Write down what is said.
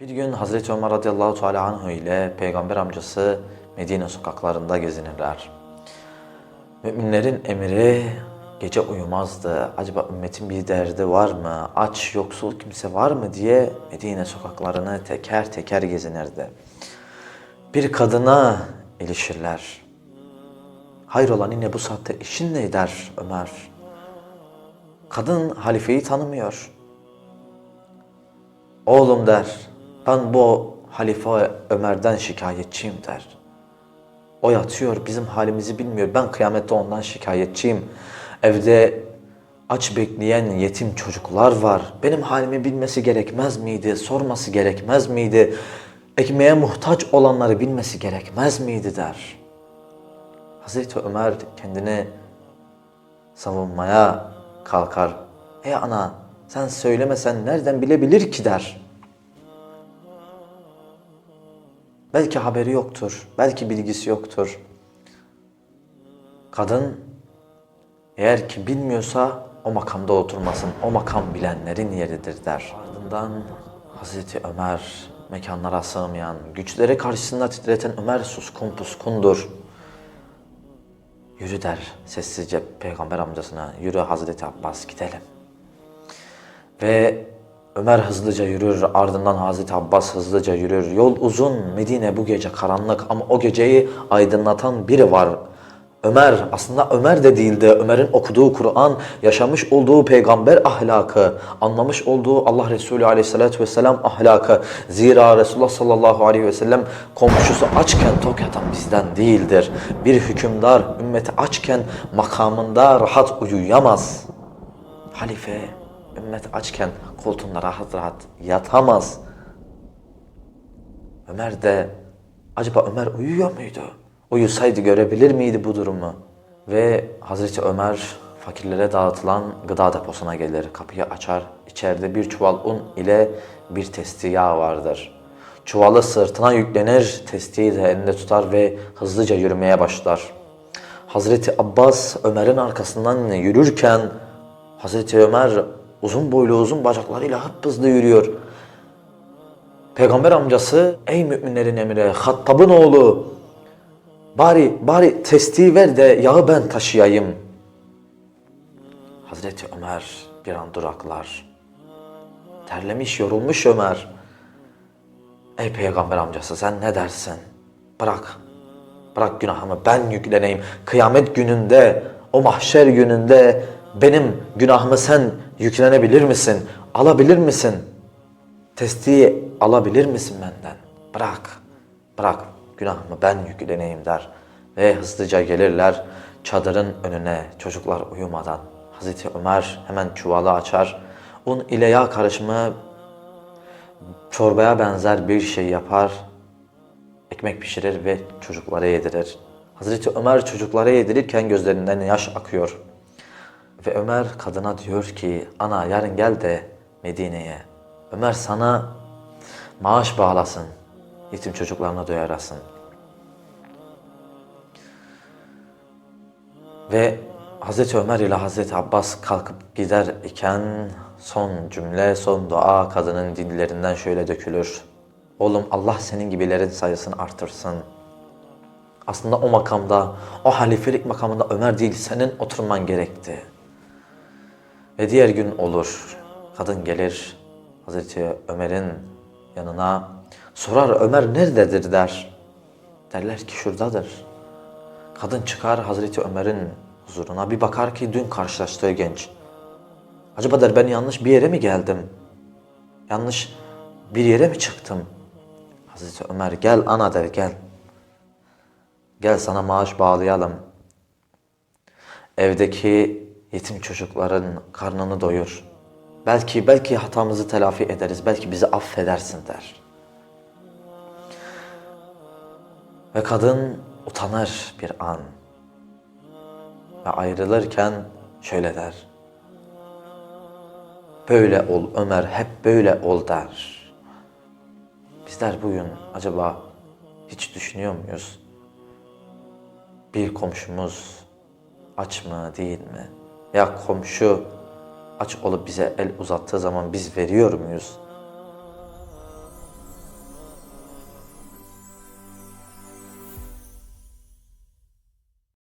Bir gün Hazreti Ömer radıyallahu teala anhu ile peygamber amcası Medine sokaklarında gezinirler. Müminlerin emiri gece uyumazdı. Acaba ümmetin bir derdi var mı? Aç, yoksul kimse var mı diye Medine sokaklarını teker teker gezinirdi. Bir kadına ilişirler. Hayrola yine bu saatte işin ne der Ömer? Kadın halifeyi tanımıyor. Oğlum der, ben bu halife Ömer'den şikayetçiyim der. O yatıyor, bizim halimizi bilmiyor. Ben kıyamette ondan şikayetçiyim. Evde aç bekleyen yetim çocuklar var. Benim halimi bilmesi gerekmez miydi? Sorması gerekmez miydi? Ekmeğe muhtaç olanları bilmesi gerekmez miydi der. Hazreti Ömer kendini savunmaya kalkar. Ey ana sen söylemesen nereden bilebilir ki der. Belki haberi yoktur, belki bilgisi yoktur. Kadın eğer ki bilmiyorsa o makamda oturmasın, o makam bilenlerin yeridir der. Ardından Hazreti Ömer mekanlara sığmayan, güçleri karşısında titreten Ömer suskun puskundur. Yürü der sessizce peygamber amcasına, yürü Hazreti Abbas gidelim. Ve Ömer hızlıca yürür, ardından Hazreti Abbas hızlıca yürür. Yol uzun, Medine bu gece karanlık ama o geceyi aydınlatan biri var. Ömer, aslında Ömer de değildi. Ömer'in okuduğu Kur'an, yaşamış olduğu peygamber ahlakı, anlamış olduğu Allah Resulü aleyhissalatü vesselam ahlakı. Zira Resulullah sallallahu aleyhi ve sellem komşusu açken tok yatan bizden değildir. Bir hükümdar ümmeti açken makamında rahat uyuyamaz. Halife ümmet açken koltuğunda rahat rahat yatamaz. Ömer de acaba Ömer uyuyor muydu? Uyusaydı görebilir miydi bu durumu? Ve Hazreti Ömer fakirlere dağıtılan gıda deposuna gelir. Kapıyı açar. İçeride bir çuval un ile bir testi yağ vardır. Çuvalı sırtına yüklenir, testiyi de elinde tutar ve hızlıca yürümeye başlar. Hazreti Abbas Ömer'in arkasından yürürken Hazreti Ömer uzun boylu uzun bacaklarıyla hıp hızlı yürüyor. Peygamber amcası ey müminlerin emri Hattab'ın oğlu bari bari testiyi ver de yağı ben taşıyayım. Hazreti Ömer bir an duraklar. Terlemiş yorulmuş Ömer. Ey peygamber amcası sen ne dersin? Bırak. Bırak günahımı ben yükleneyim. Kıyamet gününde, o mahşer gününde benim günahımı sen yüklenebilir misin? Alabilir misin? Testiyi alabilir misin benden? Bırak. Bırak günahımı ben yükleneyim der. Ve hızlıca gelirler çadırın önüne çocuklar uyumadan. Hazreti Ömer hemen çuvalı açar. Un ile yağ karışımı çorbaya benzer bir şey yapar. Ekmek pişirir ve çocuklara yedirir. Hazreti Ömer çocuklara yedirirken gözlerinden yaş akıyor. Ve Ömer kadına diyor ki ana yarın gel de Medine'ye. Ömer sana maaş bağlasın. Yetim çocuklarına doyarasın. Ve Hazreti Ömer ile Hazreti Abbas kalkıp gider iken son cümle, son dua kadının dillerinden şöyle dökülür. Oğlum Allah senin gibilerin sayısını artırsın. Aslında o makamda, o halifelik makamında Ömer değil senin oturman gerekti. Ve diğer gün olur. Kadın gelir Hazreti Ömer'in yanına sorar Ömer nerededir der. Derler ki şuradadır. Kadın çıkar Hazreti Ömer'in huzuruna bir bakar ki dün karşılaştığı genç. Acaba der ben yanlış bir yere mi geldim? Yanlış bir yere mi çıktım? Hazreti Ömer gel ana der gel. Gel sana maaş bağlayalım. Evdeki yetim çocukların karnını doyur. Belki belki hatamızı telafi ederiz. Belki bizi affedersin der. Ve kadın utanır bir an. Ve ayrılırken şöyle der. Böyle ol Ömer, hep böyle ol der. Bizler bugün acaba hiç düşünüyor muyuz? Bir komşumuz aç mı değil mi? Ya komşu aç olup bize el uzattığı zaman biz veriyor muyuz?